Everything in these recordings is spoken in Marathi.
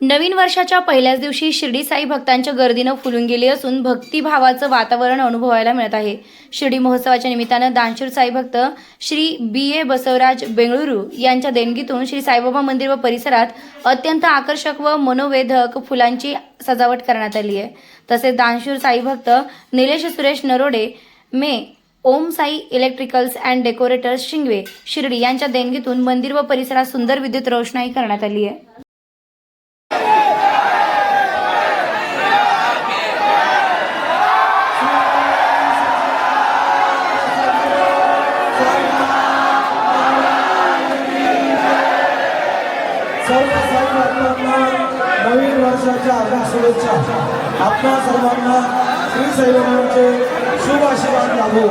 नवीन वर्षाच्या पहिल्याच दिवशी शिर्डी साई भक्तांच्या गर्दीनं फुलून गेली असून भक्तिभावाचं वातावरण अनुभवायला मिळत आहे. शिर्डी महोत्सवाच्या निमित्तानं दानशूर साई भक्त श्री बी ए बसवराज बेंगळुरू यांच्या देणगीतून श्री साईबाबा मंदिर व परिसरात अत्यंत आकर्षक व मनोवेधक फुलांची सजावट करण्यात आली आहे. तसेच दानशूर साई भक्त निलेश सुरेश नरोडे मे Om Sai electricals and decorators Shingave Shirdi यांच्या देणगीतून मंदिर व परिसरात सुंदर विद्युत रोषणाई करण्यात आली आहे. हार्दिक शुभेच्छा. आपल्या सर्वांना श्री साईबाबांचे शुभ आशीर्वाद लाभो.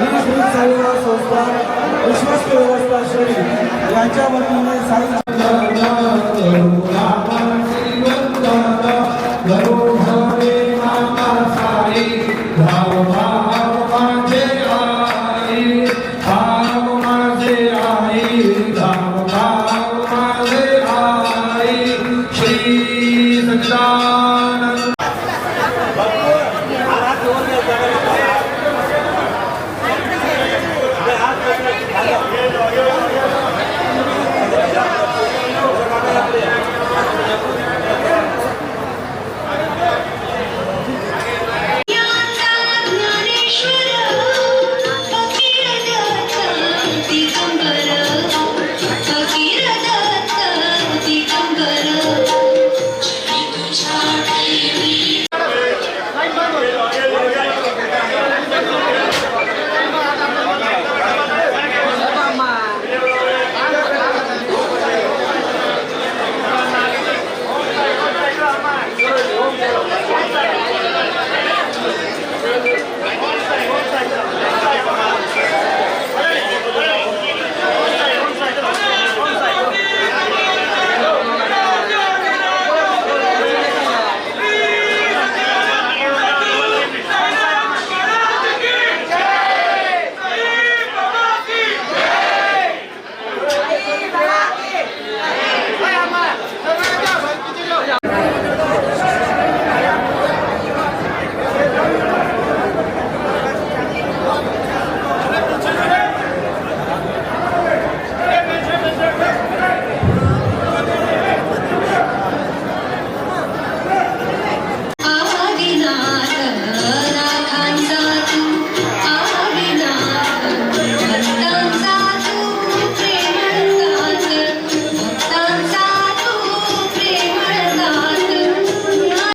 ही श्री साईबाबा संस्था विश्वस्त व्यवस्था श्रेणी यांच्या वतीने साई